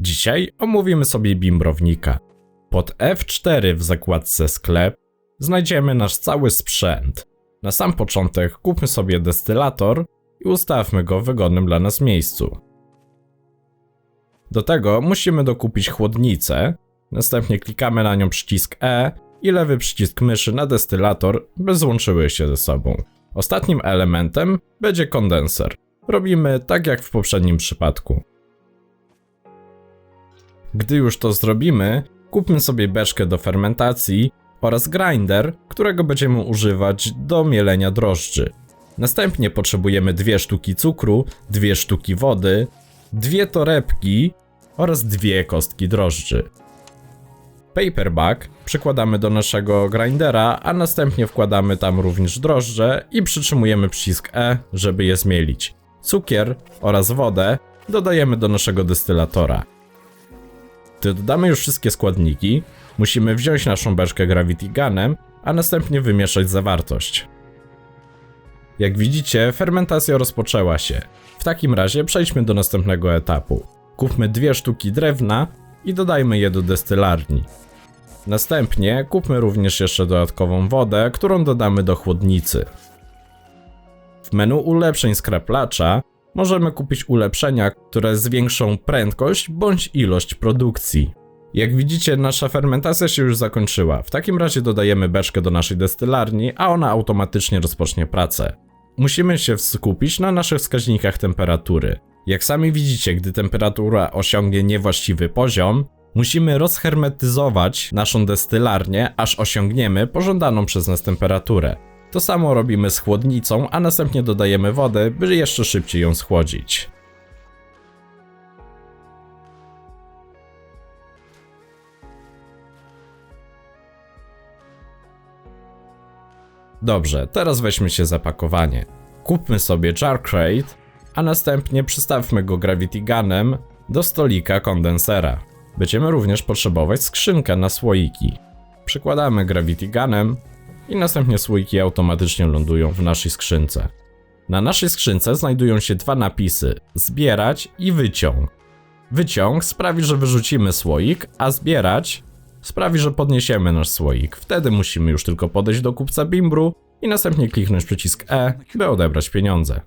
Dzisiaj omówimy sobie bimbrownika. Pod F4 w zakładce sklep znajdziemy nasz cały sprzęt. Na sam początek kupmy sobie destylator i ustawmy go w wygodnym dla nas miejscu. Do tego musimy dokupić chłodnicę, następnie klikamy na nią przycisk E i lewy przycisk myszy na destylator, by złączyły się ze sobą. Ostatnim elementem będzie kondenser. Robimy tak jak w poprzednim przypadku. Gdy już to zrobimy, kupmy sobie beczkę do fermentacji oraz grinder, którego będziemy używać do mielenia drożdży. Następnie potrzebujemy dwie sztuki cukru, dwie sztuki wody, dwie torebki oraz dwie kostki drożdży. Paperback przykładamy do naszego grindera, a następnie wkładamy tam również drożdże i przytrzymujemy przycisk E, żeby je zmielić. Cukier oraz wodę dodajemy do naszego destylatora. Gdy dodamy już wszystkie składniki, musimy wziąć naszą beczkę Gravity Gunem, a następnie wymieszać zawartość. Jak widzicie, fermentacja rozpoczęła się. W takim razie przejdźmy do następnego etapu. Kupmy dwie sztuki drewna i dodajmy je do destylarni. Następnie kupmy również jeszcze dodatkową wodę, którą dodamy do chłodnicy. W menu ulepszeń skraplacza możemy kupić ulepszenia, które zwiększą prędkość bądź ilość produkcji. Jak widzicie, nasza fermentacja się już zakończyła. W takim razie dodajemy beczkę do naszej destylarni, a ona automatycznie rozpocznie pracę. Musimy się skupić na naszych wskaźnikach temperatury. Jak sami widzicie, gdy temperatura osiągnie niewłaściwy poziom, musimy rozhermetyzować naszą destylarnię, aż osiągniemy pożądaną przez nas temperaturę. To samo robimy z chłodnicą, a następnie dodajemy wodę, by jeszcze szybciej ją schłodzić. Dobrze, teraz weźmy się za pakowanie. Kupmy sobie jar crate, a następnie przystawmy go gravity gunem do stolika kondensera. Będziemy również potrzebować skrzynkę na słoiki. Przykładamy gravity gunem i następnie słoiki automatycznie lądują w naszej skrzynce. Na naszej skrzynce znajdują się dwa napisy: zbierać i wyciąg. Wyciąg sprawi, że wyrzucimy słoik, a zbierać sprawi, że podniesiemy nasz słoik. Wtedy musimy już tylko podejść do kupca Bimbru i następnie kliknąć przycisk E, by odebrać pieniądze.